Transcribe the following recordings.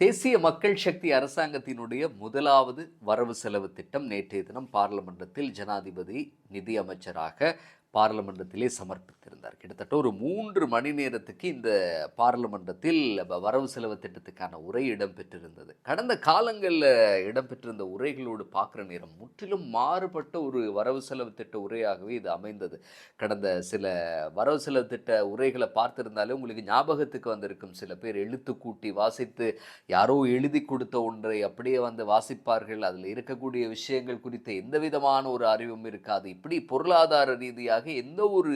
தேசிய மக்கள் சக்தி அரசாங்கத்தினுடைய முதலாவது வரவு செலவு திட்டம் நேற்றைய தினம் பார்லமெண்டத்தில் ஜனாதிபதி நிதியமைச்சராக அமைச்சராக பார்லமெண்டத்திலே சமர்ப்பித்திருந்தார். கிட்டத்தட்ட ஒரு மூன்று மணி நேரத்துக்கு இந்த பார்லமெண்டத்தில் வரவு செலவு திட்டத்துக்கான உரை இடம்பெற்றிருந்தது. கடந்த காலங்களில் இடம்பெற்றிருந்த உரைகளோடு பார்க்குற நேரம் முற்றிலும் மாறுபட்ட ஒரு வரவு செலவு திட்ட உரையாகவே இது அமைந்தது. கடந்த சில வரவு செலவு திட்ட உரைகளை பார்த்திருந்தாலே உங்களுக்கு ஞாபகத்துக்கு வந்திருக்கும். சில பேர் எழுத்து கூட்டி வாசித்து யாரோ எழுதி கொடுத்த ஒன்றை அப்படியே வந்து வாசிப்பார்கள். அதில் இருக்கக்கூடிய விஷயங்கள் குறித்த எந்த விதமான ஒரு அறிவும் இருக்காது. இப்படி பொருளாதார ரீதியாக எந்த ஒரு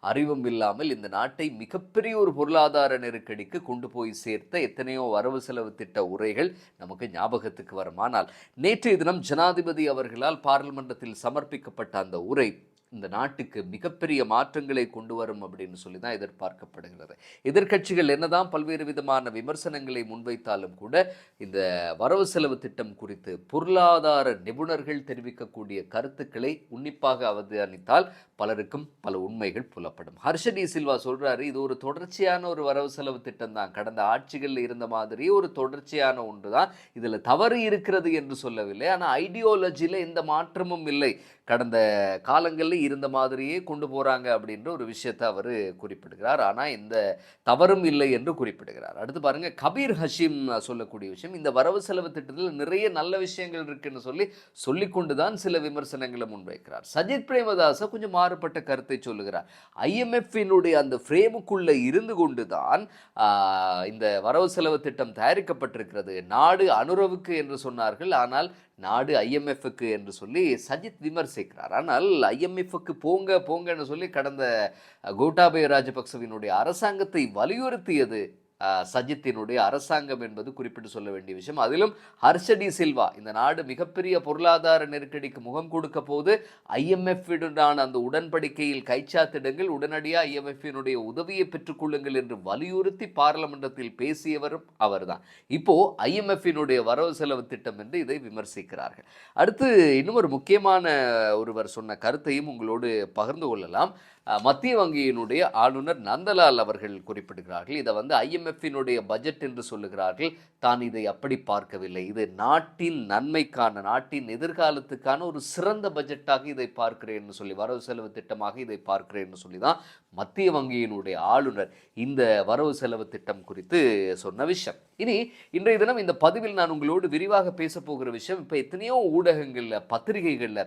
அறிவும் இல்லாமல் இந்த நாட்டை மிகப்பெரிய ஒரு பொருளாதார நெருக்கடிக்கு கொண்டு போய் சேர்த்த எத்தனையோ வரவு செலவு திட்ட உரைகள் நமக்கு ஞாபகத்துக்கு வருமானால் நேற்றைய தினம் ஜனாதிபதி அவர்களால் பாராளுமன்றத்தில் சமர்ப்பிக்கப்பட்ட அந்த உரை இந்த நாட்டுக்கு மிகப்பெரிய மாற்றங்களை கொண்டு வரும் அப்படின்னு சொல்லி தான் எதிர்பார்க்கப்படுகிறது. எதிர்க்கட்சிகள் என்னதான் பல்வேறு விதமான விமர்சனங்களை முன்வைத்தாலும் கூட இந்த வரவு செலவு திட்டம் குறித்து பொருளாதார நிபுணர்கள் தெரிவிக்கக்கூடிய கருத்துக்களை உன்னிப்பாக அவதானித்தால் பலருக்கும் பல உண்மைகள் புலப்படும். ஹர்ஷடி சில்வா சொல்கிறாரு இது ஒரு தொடர்ச்சியான ஒரு வரவு செலவு திட்டம் தான் கடந்த ஆட்சிகளில் இருந்த மாதிரி ஒரு தொடர்ச்சியான ஒன்று தான் இதில் தவறு இருக்கிறது என்று சொல்லவில்லை. ஆனால் ஐடியாலஜியில் எந்த மாற்றமும் இல்லை. கடந்த காலங்களில் இருந்த மாதிரியே கொண்டு போகிறாங்க அப்படின்ற ஒரு விஷயத்தை அவர் குறிப்பிடுகிறார். ஆனால் இந்த தவறும் இல்லை என்று குறிப்பிடுகிறார். அடுத்து பாருங்கள் கபீர் ஹஷீம் சொல்லக்கூடிய விஷயம். இந்த வரவு செலவு திட்டத்தில் நிறைய நல்ல விஷயங்கள் இருக்குன்னு சொல்லி சொல்லிக்கொண்டு தான் சில விமர்சனங்களை முன்வைக்கிறார். சஜித் பிரேமதாச கொஞ்சம் மாறுபட்ட கருத்தை சொல்லுகிறார். ஐஎம்எஃப்பினுடைய அந்த ஃப்ரேமுக்குள்ளே இருந்து கொண்டு தான் இந்த வரவு செலவு திட்டம் தயாரிக்கப்பட்டிருக்கிறது. நாடு அனுரவுக்கு என்று சொன்னார்கள் ஆனால் நாடு ஐஎம்எஃப்க்கு என்று சொல்லி சஜித் விமர்சிக்கிறார். ஆனால் ஐஎம்எஃப்க்கு போங்க போங்கன்னு சொல்லி கடந்த கோட்டாபய ராஜபக்சவினுடைய அரசாங்கத்தை வலியுறுத்தியது சஜித்தினுடைய அரசாங்கம் என்பது குறிப்பிட்டு சொல்ல வேண்டிய விஷயம். அதிலும் ஹர்ஷடி சில்வா இந்த நாடு மிகப்பெரிய பொருளாதார நெருக்கடிக்கு முகம் கொடுக்க போது ஐஎம்எஃப்-உடனான அந்த உடன்படிக்கையில் கைச்சாத்திடுங்கள் உடனடியாக ஐஎம்எஃபினுடைய உதவியை பெற்றுக்கொள்ளுங்கள் என்று வலியுறுத்தி பார்லமெண்டத்தில் பேசியவரும் அவர்தான். இப்போ ஐஎம்எஃபினுடைய வரவு செலவு திட்டம் என்று இதை விமர்சிக்கிறார்கள். அடுத்து இன்னும் ஒரு முக்கியமான ஒருவர் சொன்ன கருத்தையும் உங்களோடு பகிர்ந்து கொள்ளலாம். மத்திய வங்கியினுடைய ஆளுநர் நந்தலால் அவர்கள் குறிப்பிடுகிறார்கள். இதை வந்து ஐஎம்எஃபினுடைய பட்ஜெட் என்று சொல்லுகிறார்கள். தான் இதை அப்படி பார்க்கவில்லை. இது நாட்டின் நன்மைக்கான நாட்டின் எதிர்காலத்துக்கான ஒரு சிறந்த பட்ஜெட்டாக இதை பார்க்கிறேன்னு சொல்லி வரவு செலவு திட்டமாக இதை பார்க்கிறேன்னு சொல்லி தான் மத்திய வங்கியினுடைய ஆளுநர் இந்த வரவு செலவு திட்டம் குறித்து சொன்ன விஷயம். இனி இன்றைய தினம் இந்த பதிவில் நான் உங்களோடு விரிவாக பேசப்போகிற விஷயம் இப்போ எத்தனையோ ஊடகங்களில் பத்திரிகைகளில்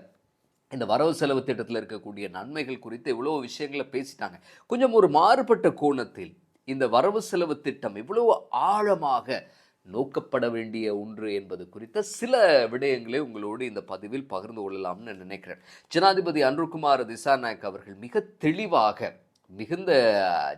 இந்த வரவு செலவு திட்டத்தில் இருக்கக்கூடிய நன்மைகள் குறித்து இவ்வளோ விஷயங்களை பேசிட்டாங்க. கொஞ்சம் ஒரு மாறுபட்ட கோணத்தில் இந்த வரவு செலவு திட்டம் இவ்வளவு ஆழமாக நோக்கப்பட வேண்டிய ஒன்று என்பது குறித்த சில விடயங்களை உங்களோடு இந்த பதிவில் பகிர்ந்து கொள்ளலாம்னு நினைக்கிறேன். ஜனாதிபதி அன்ருகுமார் திசாநாயக் அவர்கள் மிக தெளிவாக மிகுந்த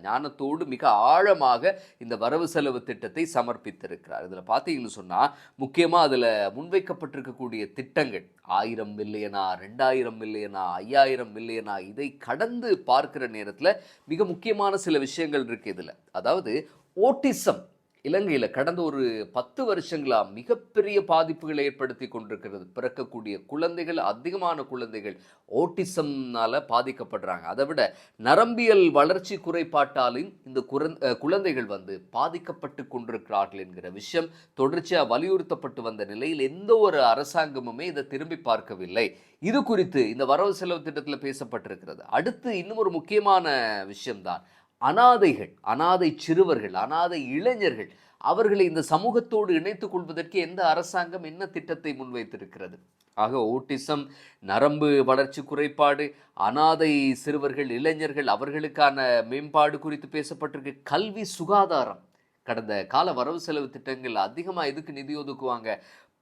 ஞானத்தோடு மிக ஆழமாக இந்த வரவு செலவு திட்டத்தை சமர்ப்பித்திருக்கிறார். இதில் பார்த்தீங்கன்னு சொன்னால் முக்கியமாக அதில் முன்வைக்கப்பட்டிருக்கக்கூடிய திட்டங்கள் ஆயிரம் மில்லியனா ரெண்டாயிரம் மில்லியனா ஐயாயிரம் மில்லியனா இதை கடந்து பார்க்கிற நேரத்தில் மிக முக்கியமான சில விஷயங்கள் இருக்குது இதில். அதாவது ஓட்டிசம் இலங்கையில் கடந்த ஒரு பத்து வருஷங்களாக மிகப்பெரிய பாதிப்புகளை ஏற்படுத்தி கொண்டிருக்கிறது. பிறக்கக்கூடிய குழந்தைகள் அதிகமான குழந்தைகள் ஓட்டிசம்னால் பாதிக்கப்படுறாங்க. அதை விட நரம்பியல் வளர்ச்சி குறைபாட்டாலும் இந்த குறந் குழந்தைகள் வந்து பாதிக்கப்பட்டு கொண்டிருக்கிறார்கள் என்கிற விஷயம் தொடர்ச்சியாக வலியுறுத்தப்பட்டு வந்த நிலையில் எந்த ஒரு அரசாங்கமுமே இதை திரும்பி பார்க்கவில்லை. இது குறித்து இந்த வரவு செலவு திட்டத்தில் பேசப்பட்டிருக்கிறது. அடுத்து இன்னும் ஒரு முக்கியமான விஷயம்தான். அனாதைகள் அனாதை சிறுவர்கள் அனாதை இளைஞர்கள் அவர்களை இந்த சமூகத்தோடு இணைத்துக் கொள்வதற்கு எந்த அரசாங்கம் என்ன திட்டத்தை முன்வைத்திருக்கிறது? ஆக ஓட்டிசம் நரம்பு வளர்ச்சி குறைபாடு அனாதை சிறுவர்கள் இளைஞர்கள் அவர்களுக்கான மேம்பாடு குறித்து பேசப்பட்டிருக்கு. கல்வி சுகாதாரம் கடந்த கால வரவு செலவு திட்டங்கள் அதிகமாக எதுக்கு நிதி ஒதுக்குவாங்க?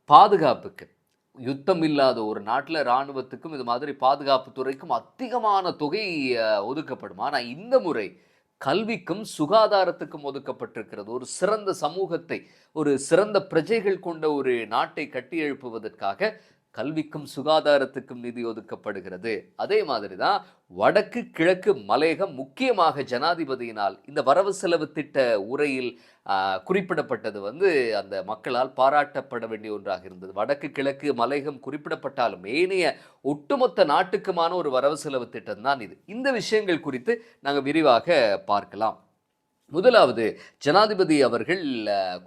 பாதுகாப்புக்கு. யுத்தம் இல்லாத ஒரு நாட்டில் இராணுவத்துக்கும் இது மாதிரி பாதுகாப்பு துறைக்கும் அதிகமான தொகை ஒதுக்கப்படும். ஆனால் இந்த முறை கல்விக்கும் சுகாதாரத்துக்கும் ஒதுக்கப்பட்டிருக்கிறது. ஒரு சிறந்த சமூகத்தை ஒரு சிறந்த பிரஜைகள் கொண்ட ஒரு நாட்டை கட்டி எழுப்புவதற்காக கல்விக்கும் சுகாதாரத்துக்கும் நிதி ஒதுக்கப்படுகிறது. அதே மாதிரி தான் வடக்கு கிழக்கு மலையகம் முக்கியமாக ஜனாதிபதியினால் இந்த வரவு செலவு திட்ட உரையில் குறிப்பிடப்பட்டது வந்து அந்த மக்களால் பாராட்டப்பட வேண்டிய ஒன்றாக இருந்தது. வடக்கு கிழக்கு மலையகம் குறிப்பிடப்பட்டாலும் ஏனைய ஒட்டுமொத்த நாட்டுக்குமான ஒரு வரவு செலவு திட்டம் தான் இது. இந்த விஷயங்கள் குறித்து நாங்கள் விரிவாக பார்க்கலாம். முதலாவது ஜனாதிபதி அவர்கள்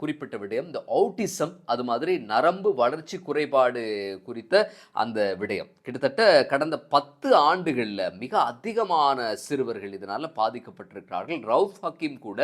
குறிப்பிட்ட விடயம் இந்த அவுட்டிசம் அது மாதிரி நரம்பு வளர்ச்சி குறைபாடு குறித்த அந்த விடயம். கிட்டத்தட்ட கடந்த பத்து ஆண்டுகளில் மிக அதிகமான சிறுவர்கள் இதனால் பாதிக்கப்பட்டிருக்கிறார்கள். ரவுஃப் ஹக்கீம் கூட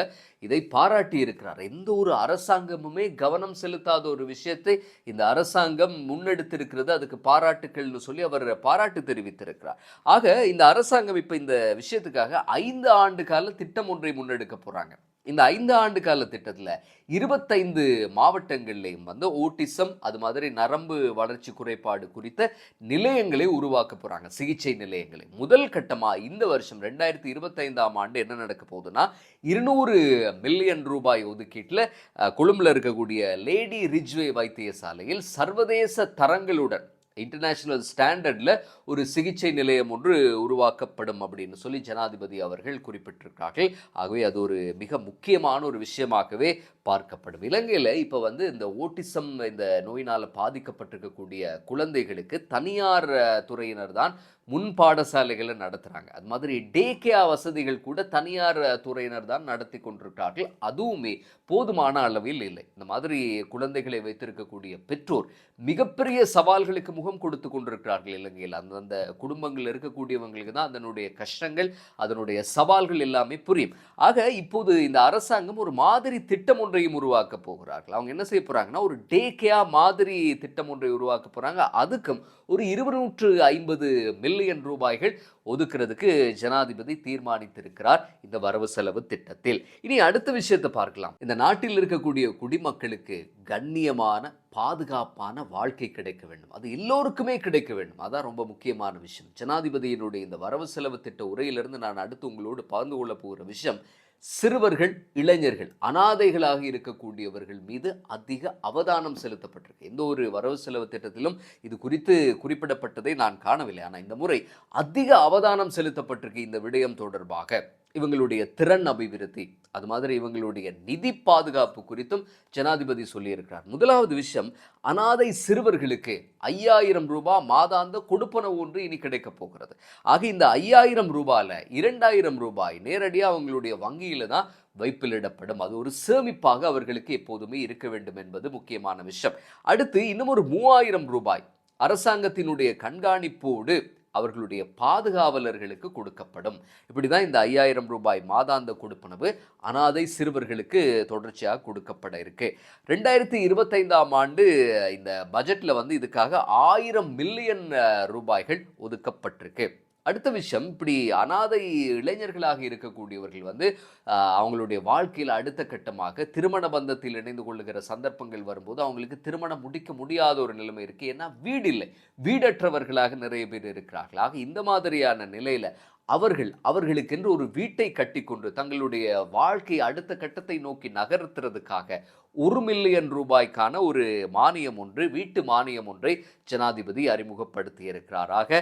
இதை பாராட்டி இருக்கிறார். எந்த ஒரு அரசாங்கமுமே கவனம் செலுத்தாத ஒரு விஷயத்தை இந்த அரசாங்கம் முன்னெடுத்திருக்கிறது அதுக்கு பாராட்டுக்கள்னு சொல்லி அவர் பாராட்டு தெரிவித்திருக்கிறார். ஆக இந்த அரசாங்கம் இப்போ இந்த விஷயத்துக்காக ஐந்து ஆண்டு கால திட்டம் ஒன்றை முன்னெடுக்க போகிறாங்க இந்த ஐந்து ஆண்டு கால திட்டத்தில் இருபத்தைந்து மாவட்டங்கள்லேயும் வந்து ஓட்டிசம் அது மாதிரி நரம்பு வளர்ச்சி குறைபாடு குறித்த நிலையங்களை உருவாக்க போகிறாங்க சிகிச்சை நிலையங்களை. முதல் கட்டமாக இந்த வருஷம் ரெண்டாயிரத்தி இருபத்தைந்தாம் ஆண்டு என்ன நடக்க போகுதுன்னா இருநூறு மில்லியன் ரூபாய் ஒதுக்கீட்டில் கொழும்பில் இருக்கக்கூடிய லேடி ரிஜ்வே வைத்தியசாலையில் சர்வதேச தரங்களுடன் இன்டர்நேஷ்னல் ஸ்டாண்டர்டில் ஒரு சிகிச்சை நிலையம் ஒன்று உருவாக்கப்படும் அப்படின்னு சொல்லி ஜனாதிபதி அவர்கள் குறிப்பிட்டிருக்கிறார்கள் ஆகவே அது ஒரு மிக முக்கியமான ஒரு விஷயமாகவே பார்க்கப்படும். இலங்கையில் இப்போ வந்து இந்த ஓட்டிசம் இந்த நோயினால் பாதிக்கப்பட்டிருக்கக்கூடிய குழந்தைகளுக்கு தனியார் துறையினர் தான் முன் பாடசாலைகளை நடத்துகிறாங்க அது மாதிரி டே கேர் வசதிகள் கூட தனியார் துறையினர் தான் நடத்தி கொண்டிருக்கிறார்கள். அதுவுமே போதுமான அளவில் இல்லை. இந்த மாதிரி குழந்தைகளை வைத்திருக்கக்கூடிய பெற்றோர் மிகப்பெரிய சவால்களுக்கு முகம் கொடுத்து கொண்டிருக்கிறார்கள் இலங்கையில் அந்தந்த குடும்பங்கள் இருக்கக்கூடியவங்களுக்கு தான் அதனுடைய கஷ்டங்கள் அதனுடைய சவால்கள் எல்லாமே புரியும். ஆக இப்போது இந்த அரசாங்கம் ஒரு மாதிரி திட்டம் ஒன்றையும் உருவாக்க போகிறார்கள். அவங்க என்ன செய்ய போகிறாங்கன்னா ஒரு டே கேர் மாதிரி திட்டம் ஒன்றை உருவாக்க போகிறாங்க அதுக்கும் ஒரு இருநூற்று ஐம்பது மில்லியன் ரூபாய்கள் ஒதுக்கிறதுக்கு ஜனாதிபதி தீர்மானித்திருக்கிறார் இந்த வரவு செலவு திட்டத்தில். இனி அடுத்த விஷயத்தை பார்க்கலாம். இந்த நாட்டில் இருக்கக்கூடிய குடிமக்களுக்கு கண்ணியமான பாதுகாப்பான வாழ்க்கை கிடைக்க வேண்டும். அது எல்லோருக்குமே கிடைக்க வேண்டும். அதான் ரொம்ப முக்கியமான விஷயம். ஜனாதிபதியினுடைய இந்த வரவு செலவு திட்ட உரையிலிருந்து நான் அடுத்து உங்களோடு பகிர்ந்து கொள்ள போகிற விஷயம் சிறுவர்கள் இளைஞர்கள் அனாதைகளாக இருக்கக்கூடியவர்கள் மீது அதிக அவதானம் செலுத்தப்பட்டிருக்கு. எந்த ஒரு வரவு செலவு திட்டத்திலும் இது குறித்து குறிப்பிடப்பட்டதை நான் காணவில்லை. ஆனால் இந்த முறை அதிக அவதானம் செலுத்தப்பட்டிருக்கு இந்த விடயம் தொடர்பாக. இவங்களுடைய திறன் அபிவிருத்தி அது மாதிரி இவங்களுடைய நிதி பாதுகாப்பு குறித்தும் ஜனாதிபதி சொல்லியிருக்கிறார். முதலாவது விஷயம் அனாதை சிறுவர்களுக்கு ஐயாயிரம் ரூபாய் மாதாந்த கொடுப்பனவு ஒன்று இனி கிடைக்கப் போகிறது. ஆக இந்த ஐயாயிரம் ரூபாயில் இரண்டாயிரம் ரூபாய் நேரடியாக அவங்களுடைய வங்கியில் தான் வைப்பிலிடப்படும். அது ஒரு சேமிப்பாக அவர்களுக்கு எப்போதுமே இருக்க வேண்டும் என்பது முக்கியமான விஷயம். அடுத்து இன்னும் ஒரு மூவாயிரம் ரூபாய் அரசாங்கத்தினுடைய கண்காணிப்போடு அவர்களுடைய பாதுகாவலர்களுக்கு கொடுக்கப்படும். இப்படி தான் இந்த ஐயாயிரம் ரூபாய் மாதாந்த கொடுப்பனவு அனாதை சிறுவர்களுக்கு தொடர்ச்சியாக கொடுக்கப்பட இருக்கு. ரெண்டாயிரத்தி இருபத்தைந்தாம் ஆண்டு இந்த பட்ஜெட்டில் வந்து இதுக்காக ஆயிரம் மில்லியன் ரூபாய்கள் ஒதுக்கப்பட்டிருக்கு. அடுத்த விஷயம் இப்படி அனாதை இளைஞர்களாக இருக்கக்கூடியவர்கள் வந்து அவங்களுடைய வாழ்க்கையில் அடுத்த கட்டமாக திருமண பந்தத்தில் இணைந்து கொள்ளுகிற சந்தர்ப்பங்கள் வரும்போது அவங்களுக்கு திருமணம் முடிக்க முடியாத ஒரு நிலைமை இருக்குது ஏன்னா வீடு இல்லை. வீடற்றவர்களாக நிறைய பேர் இருக்கிறார்கள். ஆக இந்த மாதிரியான நிலையில் அவர்கள் அவர்களுக்கென்று ஒரு வீட்டை கட்டிக்கொண்டு தங்களுடைய வாழ்க்கை அடுத்த கட்டத்தை நோக்கி நகர்த்துறதுக்காக ஒரு மில்லியன் ரூபாய்க்கான ஒரு மானியம் ஒன்று வீட்டு மானியம் ஒன்றை ஜனாதிபதி அறிமுகப்படுத்தியிருக்கிறாராக.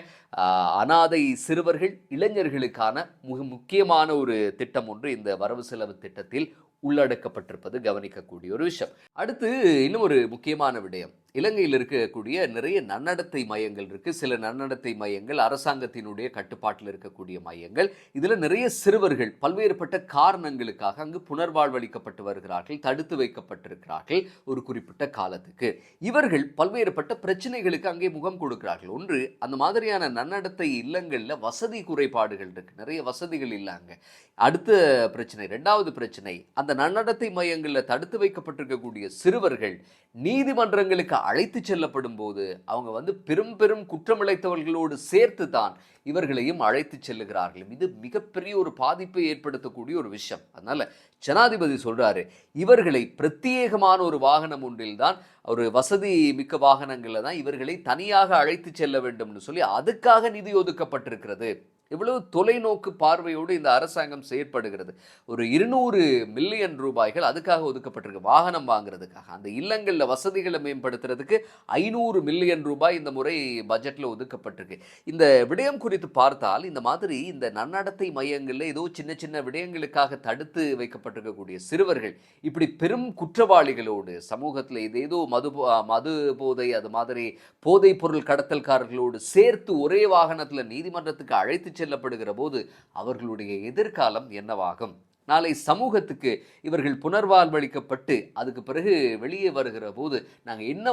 அனாதை சிறுவர்கள் இளைஞர்களுக்கான மிக முக்கியமான ஒரு திட்டம் ஒன்று இந்த வரவு செலவு திட்டத்தில் உள்ளடக்கப்பட்டிருப்பது கவனிக்கக்கூடிய ஒரு விஷயம். அடுத்து இன்னும் ஒரு முக்கியமான விடயம். இலங்கையில் இருக்கக்கூடிய நிறைய நன்னடத்தை மையங்கள் இருக்கு. சில நன்னடத்தை மையங்கள் அரசாங்கத்தினுடைய கட்டுப்பாட்டில் இருக்கக்கூடிய மையங்கள். இதில் நிறைய சிறுவர்கள் பல்வேறுபட்ட காரணங்களுக்காக அங்கு புனர்வாழ்வளிக்கப்பட்டு வருகிறார்கள் தடுத்து வைக்கப்பட்டிருக்கிறார்கள் ஒரு குறிப்பிட்ட காலத்துக்கு. இவர்கள் பல்வேறுபட்ட பிரச்சனைகளுக்கு அங்கே முகம் கொடுக்கிறார்கள். ஒன்று அந்த மாதிரியான நன்னடத்தை இல்லங்களில் வசதி குறைபாடுகள் இருக்குது நிறைய வசதிகள் இல்லாங்க. அடுத்த பிரச்சனை ரெண்டாவது பிரச்சனை அந்த நன்னடத்தை மையங்களில் தடுத்து வைக்கப்பட்டிருக்கக்கூடிய சிறுவர்கள் நீதிமன்றங்களுக்கு அழைத்து செல்லப்படும் போது அவங்க வந்து பெரும் பெரும் குற்றமிழைத்தவர்களோடு சேர்த்து தான் இவர்களையும் அழைத்து செல்லுகிறார்கள். இது மிகப்பெரிய ஒரு பாதிப்பை ஏற்படுத்தக்கூடிய ஒரு விஷயம். அதனால ஜனாதிபதி சொல்றாரு இவர்களை பிரத்யேகமான ஒரு வாகனம் ஒன்றில் தான் ஒரு வசதி மிக்க வாகனங்களில் தான் இவர்களை தனியாக அழைத்து செல்ல வேண்டும்னு சொல்லி அதுக்காக நிதி ஒதுக்கப்பட்டிருக்கிறது. இவ்வளவு தொலைநோக்கு பார்வையோடு இந்த அரசாங்கம் செயற்படுகிறது. ஒரு இருநூறு மில்லியன் ரூபாய்கள் அதுக்காக ஒதுக்கப்பட்டிருக்கு வாகனம் வாங்குறதுக்காக. அந்த இல்லங்களில் வசதிகளை மேம்படுத்துறதுக்கு ஐநூறு மில்லியன் ரூபாய் இந்த முறை பட்ஜெட்டில் ஒதுக்கப்பட்டிருக்கு. இந்த விடயம் குறித்து பார்த்தால் இந்த மாதிரி இந்த நன்னடத்தை மையங்களில் ஏதோ சின்ன சின்ன விடயங்களுக்காக தடுத்து வைக்கப்பட்டிருக்கக்கூடிய சிறுவர்கள் இப்படி பெரும் குற்றவாளிகளோடு சமூகத்தில் இது ஏதோ மது மது போதை அது மாதிரி போதைப் பொருள் கடத்தல்காரர்களோடு சேர்த்து ஒரே வாகனத்தில் நீதிமன்றத்துக்கு அழைத்து செல்லப்படுகிற போது அவர்களுடைய எதிர்காலம் என்னவாகும்? நாளை சமூகத்துக்கு இவர்கள் புனர்வாழ்வளிக்கப்பட்டு அதுக்கு பிறகு வெளியே வருகிற போது நாங்கள் என்ன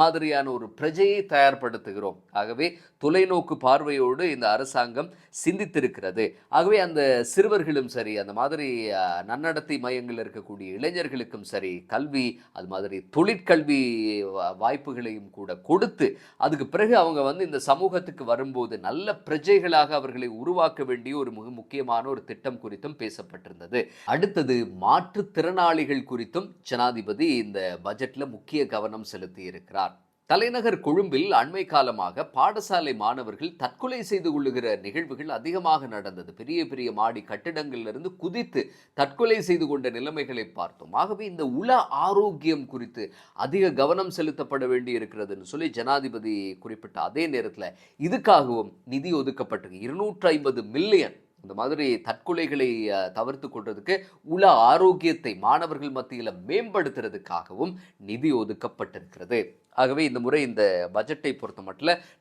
மாதிரியான ஒரு பிரஜையை தயார்படுத்துகிறோம்? ஆகவே தொலைநோக்கு பார்வையோடு இந்த அரசாங்கம் சிந்தித்திருக்கிறது. ஆகவே அந்த சிறுவர்களும் சரி அந்த மாதிரி நன்னடத்தை மையங்கள் இருக்கக்கூடிய இளைஞர்களுக்கும் சரி கல்வி அது மாதிரி தொழிற்கல்வி வாய்ப்புகளையும் கூட கொடுத்து அதுக்கு பிறகு அவங்க வந்து இந்த சமூகத்துக்கு வரும்போது நல்ல பிரஜைகளாக அவர்களை உருவாக்க வேண்டிய ஒரு மிக முக்கியமான ஒரு திட்டம் குறித்தும் பேசப்பட்டிருந்தது. அடுத்தது மாற்றுத்திறனாளிகள் குறித்தும் ஜனாதிபதி இந்த பட்ஜெட்ல முக்கிய கவனம் செலுத்தி இருக்கிறார். தலைநகர் கொழும்பில் அண்மை காலமாக பாடசாலை மாணவர்கள் தற்கொலை செய்து கொள்ளுகிற நிகழ்வுகள் அதிகமாக நடந்தது. பெரிய பெரிய மாடி கட்டிடங்களிலிருந்து குதித்து தற்கொலை செய்து கொண்ட நிலைமைகளை பார்த்தோம். ஆகவே இந்த உல ஆரோக்கியம் குறித்து அதிக கவனம் செலுத்தப்பட வேண்டி இருக்கிறதுன்னு சொல்லி ஜனாதிபதி குறிப்பிட்ட அதே நேரத்தில் இதுக்காகவும் நிதி ஒதுக்கப்பட்டிருக்கு. இருநூற்று ஐம்பது மில்லியன் இந்த மாதிரி தற்கொலைகளை தவிர்த்து கொள்றதுக்கு உல ஆரோக்கியத்தை மாணவர்கள் மத்தியில் மேம்படுத்துறதுக்காகவும் நிதி ஒதுக்கப்பட்டிருக்கிறது. ஆகவே இந்த முறை இந்த பட்ஜெட்டை பொறுத்த மட்டும்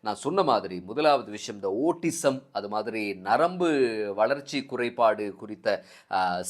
நான் சொன்ன மாதிரி முதலாவது விஷயம் இந்த ஓட்டிசம் அது மாதிரி நரம்பு வளர்ச்சி குறைபாடு குறித்த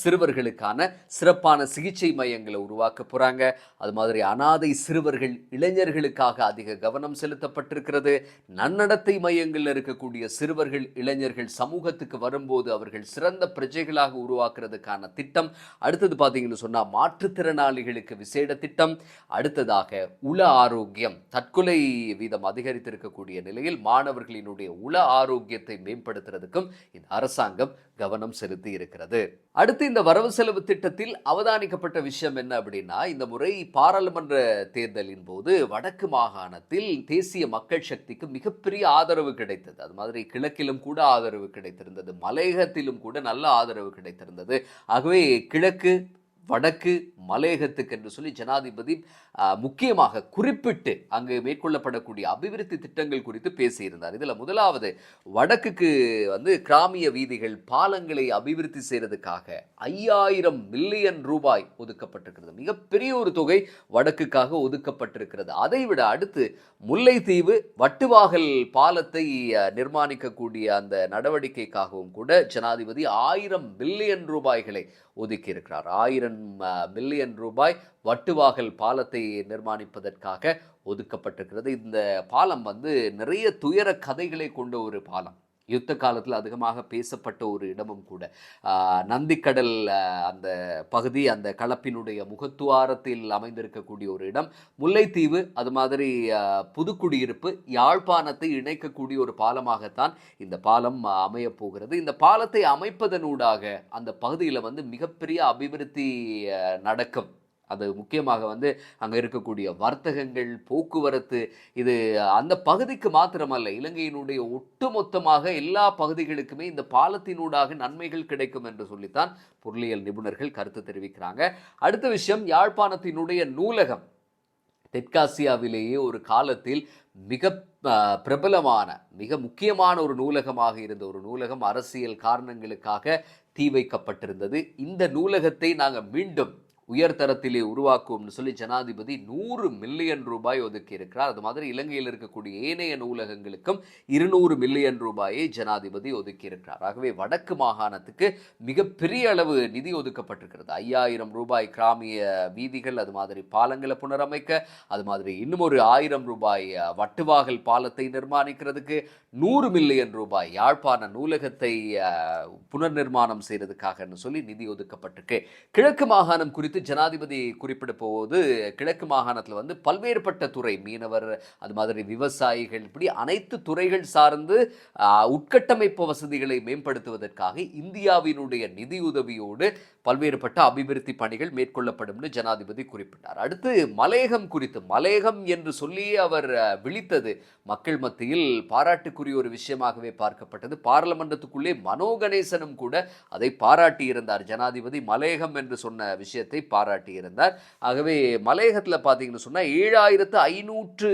சிறுவர்களுக்கான சிறப்பான சிகிச்சை மையங்களை உருவாக்க போகிறாங்க அது மாதிரி அனாதை சிறுவர்கள் இளைஞர்களுக்காக அதிக கவனம் செலுத்தப்பட்டிருக்கிறது. நன்னடத்தை மையங்களில் இருக்கக்கூடிய சிறுவர்கள் இளைஞர்கள் சமூகத்துக்கு வரும்போது அவர்கள் சிறந்த பிரஜைகளாக உருவாக்குறதுக்கான திட்டம். அடுத்தது பார்த்தீங்கன்னு சொன்னால் மாற்றுத்திறனாளிகளுக்கு விசேட திட்டம். அடுத்ததாக உள ஆரோக்கியம் தற்கொலை வீதம் அதிகரித்திருக்கக்கூடிய நிலையில் மாணவர்களினுடைய உள ஆரோக்கியத்தை மேம்படுத்துறதுக்கும் இந்த அரசாங்கம் கவனம் செலுத்தி இருக்கிறது. அடுத்து இந்த வரவு செலவு திட்டத்தில் அவதானிக்கப்பட்ட விஷயம் என்ன அப்படின்னா இந்த முறை பாராளுமன்ற தேர்தலின் போது வடக்கு மாகாணத்தில் தேசிய மக்கள் சக்திக்கு மிகப்பெரிய ஆதரவு கிடைத்தது. அது மாதிரி கிழக்கிலும் கூட ஆதரவு கிடைத்திருந்தது. மலையகத்திலும் கூட நல்ல ஆதரவு கிடைத்திருந்தது. ஆகவே கிழக்கு வடக்கு மலையகத்துக்கு என்று சொல்லி ஜனாதிபதி முக்கியமாக குறிப்பிட்டு அங்கு மேற்கொள்ளப்படக்கூடிய அபிவிருத்தி திட்டங்கள் குறித்து பேசியிருந்தார். இதில் முதலாவது வடக்குக்கு வந்து கிராமிய வீதிகள் பாலங்களை அபிவிருத்தி செய்கிறதுக்காக ஐயாயிரம் மில்லியன் ரூபாய் ஒதுக்கப்பட்டிருக்கிறது. மிகப்பெரிய ஒரு தொகை வடக்குக்காக ஒதுக்கப்பட்டிருக்கிறது. அதை விட அடுத்து முல்லைத்தீவு வட்டுவாகல் பாலத்தை நிர்மாணிக்கக்கூடிய அந்த நடவடிக்கைக்காகவும் கூட ஜனாதிபதி ஆயிரம் பில்லியன் ரூபாய்களை ஒதுக்கியிருக்கிறார். ஆயிரம் மில்லியன் ரூபாய் வட்டுவாகல் பாலத்தை நிர்மாணிப்பதற்காக ஒதுக்கப்பட்டிருக்கிறது. இந்த பாலம் வந்து நிறைய துயர கதைகளை கொண்ட ஒரு பாலம். யுத்த காலத்தில் அதிகமாக பேசப்பட்ட ஒரு இடமும் கூட. நந்திக்கடல் அந்த பகுதி அந்த களப்பினுடைய முகத்துவாரத்தில் அமைந்திருக்கக்கூடிய ஒரு இடம். முல்லைத்தீவு அது மாதிரி புதுக்குடியிருப்பு யாழ்ப்பாணத்தை இணைக்கக்கூடிய ஒரு பாலமாகத்தான் இந்த பாலம் அமையப் போகிறது. இந்த பாலத்தை அமைப்பதனூடாக அந்த பகுதியில் வந்து மிகப்பெரிய அபிவிருத்தி நடக்கும். அது முக்கியமாக வந்து அங்கே இருக்கக்கூடிய வர்த்தகங்கள் போக்குவரத்து இது அந்த பகுதிக்கு மாத்திரமல்ல இலங்கையினுடைய ஒட்டுமொத்தமாக எல்லா பகுதிகளுக்குமே இந்த பாலத்தினூடாக நன்மைகள் கிடைக்கும் என்று சொல்லித்தான் பொருளியல் நிபுணர்கள் கருத்து தெரிவிக்கிறாங்க. அடுத்த விஷயம் யாழ்ப்பாணத்தினுடைய நூலகம். தெற்காசியாவிலேயே ஒரு காலத்தில் மிக பிரபலமான மிக முக்கியமான ஒரு நூலகமாக இருந்த ஒரு நூலகம் அரசியல் காரணங்களுக்காக தீ வைக்கப்பட்டிருந்தது. இந்த நூலகத்தை நாங்கள் மீண்டும் உயர்தரத்திலே உருவாக்குவோம்னு சொல்லி ஜனாதிபதி நூறு மில்லியன் ரூபாய் ஒதுக்கி இருக்கிறார். அது மாதிரி இலங்கையில் இருக்கக்கூடிய ஏனைய நூலகங்களுக்கும் இருநூறு மில்லியன் ரூபாயை ஜனாதிபதி ஒதுக்கி இருக்கிறார். ஆகவே வடக்கு மாகாணத்துக்கு மிகப்பெரிய அளவு நிதி ஒதுக்கப்பட்டிருக்கிறது. ஐயாயிரம் ரூபாய் கிராமிய வீதிகள் அது மாதிரி பாலங்களை புனரமைக்க அது மாதிரி இன்னும் ஒரு ஆயிரம் ரூபாய் வட்டுவாகல் பாலத்தை நிர்மாணிக்கிறதுக்கு நூறு மில்லியன் ரூபாய் யாழ்ப்பாண நூலகத்தை புனர் நிர்மாணம் செய்யறதுக்காகன்னு சொல்லி நிதி ஒதுக்கப்பட்டிருக்கு. கிழக்கு மாகாணம் குறித்து ஜனாதிபதி குறிப்பிட போவது கிழக்கு மாகாணத்தில் வந்து பல்வேறுபட்ட துறை மீனவர் அது மாதிரி விவசாயிகள் இப்படி அனைத்து துறைகள் சார்ந்து உட்கட்டமைப்பு வசதிகளை மேம்படுத்துவதற்காக இந்தியாவினுடைய நிதியுதவியோடு பல்வேறுபட்ட அபிவிருத்தி பணிகள் மேற்கொள்ளப்படும்னு ஜனாதிபதி குறிப்பிட்டார். அடுத்து மலையகம் குறித்து மலையகம் என்று சொல்லியே அவர் விழித்தது. மக்கள் மத்தியில் பாராட்டுக்குரிய ஒரு விஷயமாகவே பார்க்கப்பட்டது. பாராளுமன்றத்துக்குள்ளே மனோ கணேசனும் கூட அதை பாராட்டி இருந்தார். ஜனாதிபதி மலையகம் என்று சொன்ன விஷயத்தை பாராட்டி இருந்தார் ஆகவே மலையகத்தில் பார்த்தீங்கன்னு சொன்னால் ஏழாயிரத்து ஐநூற்று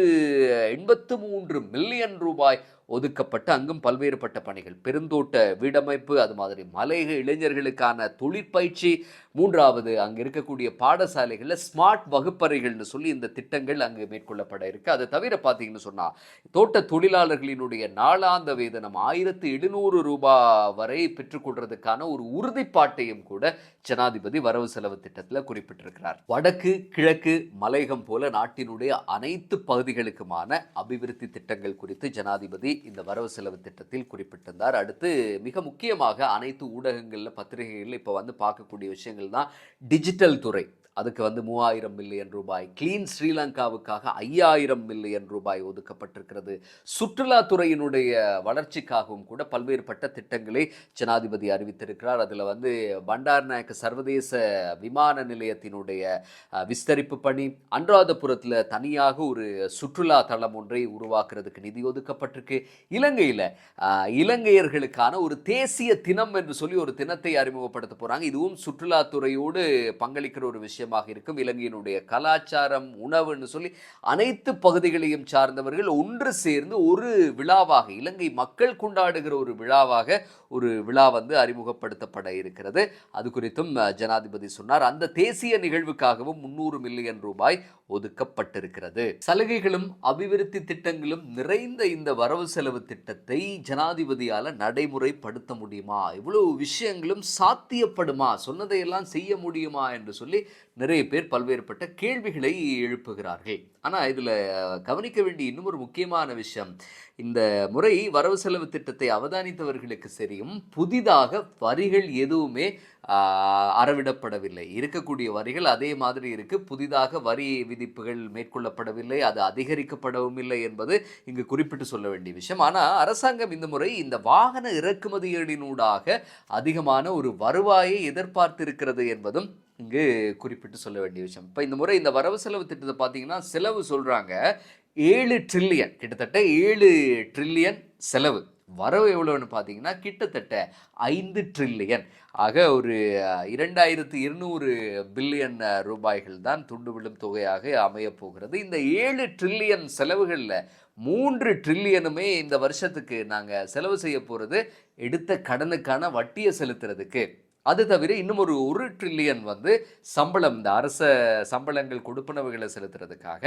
எண்பத்து மூன்று மில்லியன் ரூபாய் ஒதுக்கப்பட்டு அங்கும் பல்வேறுபட்ட பணிகள். பெருந்தோட்ட வீடமைப்பு அது மாதிரி மலைக இளைஞர்களுக்கான தொழிற்பயிற்சி மூன்றாவது அங்கே இருக்கக்கூடிய பாடசாலைகளில் ஸ்மார்ட் வகுப்பறைகள்னு சொல்லி இந்த திட்டங்கள் அங்கு மேற்கொள்ளப்பட இருக்கு. அதை தவிர பார்த்தீங்கன்னு சொன்னால் தோட்ட தொழிலாளர்களினுடைய நாளாந்த வேதனம் ஆயிரத்து எழுநூறு ரூபாய் வரை பெற்றுக்கொள்றதுக்கான ஒரு உறுதிப்பாட்டையும் கூட ஜனாதிபதி வரவு செலவு திட்டத்தில் குறிப்பிட்டிருக்கிறார். வடக்கு கிழக்கு மலையகம் போல நாட்டினுடைய அனைத்து பகுதிகளுக்குமான அபிவிருத்தி திட்டங்கள் குறித்து ஜனாதிபதி இந்த வரவு செலவு திட்டத்தில் குறிப்பிட்டிருந்தார். அடுத்து மிக முக்கியமாக அனைத்து ஊடகங்களில் பத்திரிகைகளில் இப்போ வந்து பார்க்கக்கூடிய விஷயங்கள் தான் டிஜிட்டல் துறை. அதுக்கு வந்து மூவாயிரம் மில்லியன் ரூபாய். கிளீன் ஸ்ரீலங்காவுக்காக ஐயாயிரம் மில்லியன் ரூபாய் ஒதுக்கப்பட்டிருக்கிறது. சுற்றுலாத்துறையினுடைய வளர்ச்சிக்காகவும் கூட பல்வேறுபட்ட திட்டங்களை ஜனாதிபதி அறிவித்திருக்கிறார். அதில் வந்து பண்டார் நாயக்க சர்வதேச விமான நிலையத்தினுடைய விஸ்தரிப்பு பணி அனுராதபுரத்தில் தனியாக ஒரு சுற்றுலா தளம் ஒன்றை உருவாக்குறதுக்கு நிதி ஒதுக்கப்பட்டிருக்கு. இலங்கையில் இலங்கையர்களுக்கான ஒரு தேசிய தினம் என்று சொல்லி ஒரு தினத்தை அறிமுகப்படுத்த போகிறாங்க இதுவும் சுற்றுலாத்துறையோடு பங்களிக்கிற ஒரு விஷயம் விஷயமாக இருக்கும். இலங்கையினுடைய கலாச்சாரம் உணவுன்னு சொல்லி அனைத்து பகுதிகளையும் சார்ந்தவர்கள் ஒன்று சேர்ந்து ஒரு விழாவாக இலங்கை மக்கள் கொண்டாடுகிற ஒரு விழாவாக ஒரு விழா வந்து அறிமுகப்படுத்தப்பட இருக்கிறது. அது குறித்தும் ஜனாதிபதி சொன்னார். அந்த தேசிய நிகழ்வுக்காகவும் முன்னூறு மில்லியன் ரூபாய் ஒதுக்கப்பட்டிருக்கிறது. சலுகைகளும் அபிவிருத்தி திட்டங்களும் நிறைந்த இந்த வரவு செலவு திட்டத்தை ஜனாதிபதியால நடைமுறைப்படுத்த முடியுமா? இவ்வளவு விஷயங்களும் சாத்தியப்படுமா? சொன்னதையெல்லாம் செய்ய முடியுமா? என்று சொல்லி நிறைய பேர் பல்வேறுபட்ட கேள்விகளை எழுப்புகிறார்கள். ஆனா இதுல கவனிக்க வேண்டிய இன்னும் ஒரு முக்கியமான விஷயம். இந்த முறை வரவு செலவு திட்டத்தை அவதானித்தவர்களுக்கு சரியும் புதிதாக வரிகள் எதுவுமே ஆஹ், அறவிடப்படவில்லை. இருக்கக்கூடிய வரிகள் அதே மாதிரி இருக்கு. புதிதாக வரி விதிப்புகள் மேற்கொள்ளப்படவில்லை அது அதிகரிக்கப்படவும் இல்லை என்பது இங்கு குறிப்பிட்டு சொல்ல வேண்டிய விஷயம். ஆனால் அரசாங்கம் இந்த முறை இந்த வாகன இறக்குமதிகளினூடாக அதிகமான ஒரு வருவாயை எதிர்பார்த்திருக்கிறது என்பதும் இங்கு குறிப்பிட்டு சொல்ல வேண்டிய விஷயம். இப்போ இந்த முறை இந்த வரவு செலவு திட்டத்தை பார்த்தீங்கன்னா செலவு சொல்கிறாங்க ஏழு ட்ரில்லியன் கிட்டத்தட்ட ஏழு ட்ரில்லியன் செலவு. வரவு எவ்வளோன்னு பார்த்தீங்கன்னா கிட்டத்தட்ட ஐந்து ட்ரில்லியன் ஆக ஒரு இரண்டாயிரத்து இருநூறு பில்லியன் ரூபாய்கள் தான் துண்டு விழும் தொகையாக அமையப்போகிறது இந்த ஏழு ட்ரில்லியன் செலவுகளில் மூன்று ட்ரில்லியனுமே இந்த வருஷத்துக்கு நாங்கள் செலவு செய்ய போகிறது எடுத்த கடனுக்கான வட்டியை செலுத்துறதுக்கு. அது தவிர இன்னும் ஒரு ஒரு ட்ரில்லியன் வந்து சம்பளம் இந்த அரச சம்பளங்கள் கொடுப்பனவுகளை செலுத்துறதுக்காக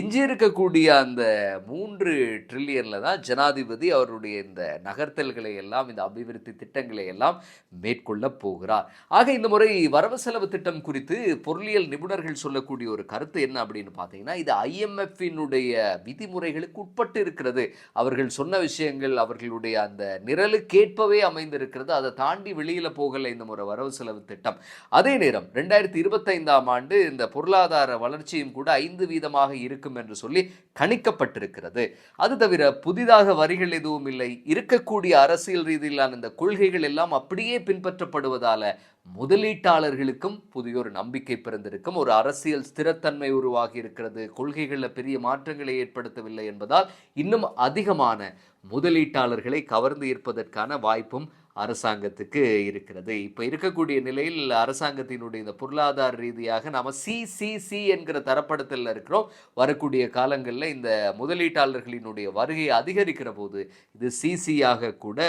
எஞ்சியிருக்கக்கூடிய அந்த மூன்று ட்ரில்லியனில் தான் ஜனாதிபதி அவருடைய இந்த நகர்த்தல்களை எல்லாம் இந்த அபிவிருத்தி திட்டங்களை எல்லாம் மேற்கொள்ள போகிறார். ஆக இந்த முறை வரவு செலவு திட்டம் குறித்து பொருளியல் நிபுணர்கள் சொல்லக்கூடிய ஒரு கருத்து என்ன அப்படின்னு பார்த்தீங்கன்னா இது ஐஎம்எஃப்பினுடைய விதிமுறைகளுக்கு உட்பட்டு இருக்கிறது. அவர்கள் சொன்ன விஷயங்கள் அவர்களுடைய அந்த நிரலுக்கேற்பவே அமைந்திருக்கிறது. அதை தாண்டி வெளியில் போகலை இந்த முறை. வரவு செலவு திட்டம். அதே நேரம் ரெண்டாயிரத்தி இருபத்தைந்தாம் ஆண்டு இந்த பொருளாதார வளர்ச்சியும் கூட ஐந்து வீதமாக இருக்கும் என்று சொல்லி கணிக்கப்பட்டிருக்கிறது. அது தவிர புதிதாக வரிகள் எதுவும் இல்லை. இருக்கக்கூடிய அரசியல் ரீதியிலான இந்த கொள்கைகள் எல்லாம் அப்படியே பின்பற்றப்படுவதால முதலீட்டாளர்களுக்கும் புதிய ஒரு நம்பிக்கை பிறந்திருக்கும். ஒரு அரசியல் ஸ்திரத்தன்மை உருவாகி இருக்கிறது. கொள்கைகளில் பெரிய மாற்றங்களை ஏற்படுத்தவில்லை என்பதால் இன்னும் அதிகமான முதலீட்டாளர்களை கவர்ந்து ஈர்ப்பதற்கான வாய்ப்பும் அரசாங்கத்துக்கு இருக்கிறது. இப்போ இருக்கக்கூடிய நிலையில் அரசாங்கத்தினுடைய இந்த பொருளாதார ரீதியாக நாம் சிசிசி என்கிற தரப்படத்தில் இருக்கிறோம். வரக்கூடிய காலங்களில் இந்த முதலீட்டாளர்களினுடைய வருகை அதிகரிக்கிற போது இது சிசியாக கூட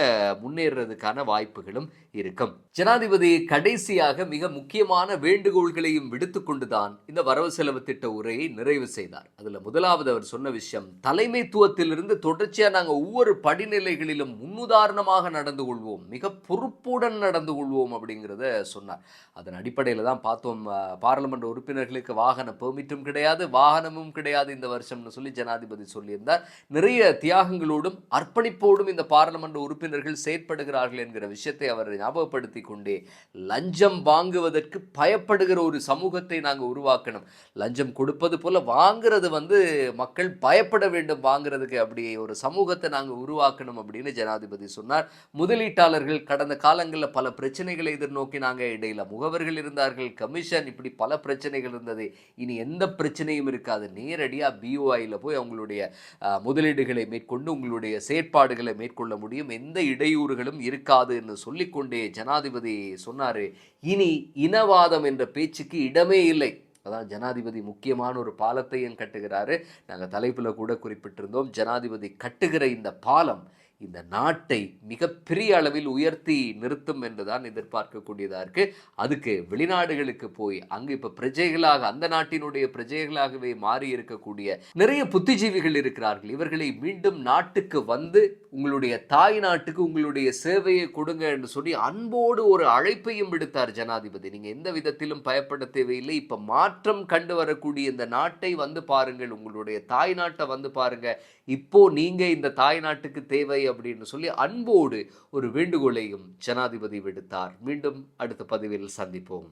முன்னேறதுக்கான வாய்ப்புகளும் இருக்கும். ஜனாதிபதி கடைசியாக மிக முக்கியமான வேண்டுகோள்களையும் விடுத்துக்கொண்டுதான் இந்த வரவு செலவு திட்ட உரையை நிறைவு செய்தார். அதில் முதலாவது அவர் சொன்ன விஷயம் தலைமைத்துவத்திலிருந்து தொடர்ச்சியாக நாங்கள் ஒவ்வொரு படிநிலைகளிலும் முன்னுதாரணமாக நடந்து கொள்வோம். மிக பொறுப்புடன் நடந்து கொள்வோம் அப்படிங்கிறத சொன்னார். அதன் அடிப்படையில் தான் பார்த்தோம் பாராளுமன்ற உறுப்பினர்களுக்கு வாகன பெர்மிட்டும் கிடையாது வாகனமும் கிடையாது இந்த வருஷம்னு சொல்லி ஜனாதிபதி சொல்லியிருந்தார். நிறைய தியாகங்களோடும் அர்ப்பணிப்போடும் இந்த பாராளுமன்ற உறுப்பினர்கள் செயற்படுகிறார்கள் என்கிற விஷயத்தை அவர் ஞாபகப்படுத்தி கொண்டே லஞ்சம் வாங்குவதற்கு பயப்படுகிற ஒரு சமூகத்தை நாங்கள் உருவாக்கணும். லஞ்சம் கொடுப்பது போல வாங்குறது வந்து மக்கள் பயப்பட வேண்டும் வாங்குறதுக்கு அப்படி ஒரு சமூகத்தை நாங்கள் உருவாக்கணும் அப்படின்னு ஜனாதிபதி சொன்னார். முதலீட்டாளர் முகவர்கள் கடந்த காலங்களில் பல பிரச்சனைகளை எதிர்நோக்கி நாங்கள் முகவர்கள் இருந்தார்கள் கமிஷன் இப்படி பல பிரச்சனைகள் இருந்தது. இனி எந்த பிரச்சனையும் இருக்காது. நேரடியாக பிஓஐயில் போய் அவங்களுடைய முதலீடுகளை மேற்கொண்டு உங்களுடைய செயற்பாடுகளை மேற்கொள்ள முடியும். எந்த இடையூறுகளும் இருக்காது என்று சொல்லிக்கொண்டே ஜனாதிபதி சொன்னார். இனி இனவாதம் என்ற பேச்சுக்கு இடமே இல்லை. அதான் ஜனாதிபதி முக்கியமான ஒரு பாலத்தையும் கட்டுகிறாரு. நாங்கள் தலைப்பில் கூட குறிப்பிட்டிருந்தோம். ஜனாதிபதி கட்டுகிற இந்த பாலம் இந்த நாட்டை மிகப்பெரிய அளவில் உயர்த்தி நிறுத்தும் என்றுதான் எதிர்பார்க்கக்கூடியதாக இருக்கு. அதுக்கு வெளிநாடுகளுக்கு போய் அங்கு இப்ப பிரஜைகளாக அந்த நாட்டினுடைய பிரஜைகளாகவே மாறி இருக்கக்கூடிய நிறைய புத்திஜீவிகள் இருக்கிறார்கள். இவர்களை மீண்டும் நாட்டுக்கு வந்து உங்களுடைய தாய் நாட்டுக்கு உங்களுடைய சேவையை கொடுங்க என்று சொல்லி அன்போடு ஒரு அழைப்பையும் விடுத்தார் ஜனாதிபதி. நீங்க எந்த விதத்திலும் பயப்பட தேவையில்லை. இப்ப மாற்றம் கண்டு வரக்கூடிய இந்த நாட்டை வந்து பாருங்கள். உங்களுடைய தாய் நாட்டை வந்து பாருங்க. இப்போ நீங்க இந்த தாய் நாட்டுக்கு தேவை அப்படின்னு சொல்லி அன்போடு ஒரு வேண்டுகோளையும் ஜனாதிபதி விடுத்தார். மீண்டும் அடுத்த பதிவில் சந்திப்போம்.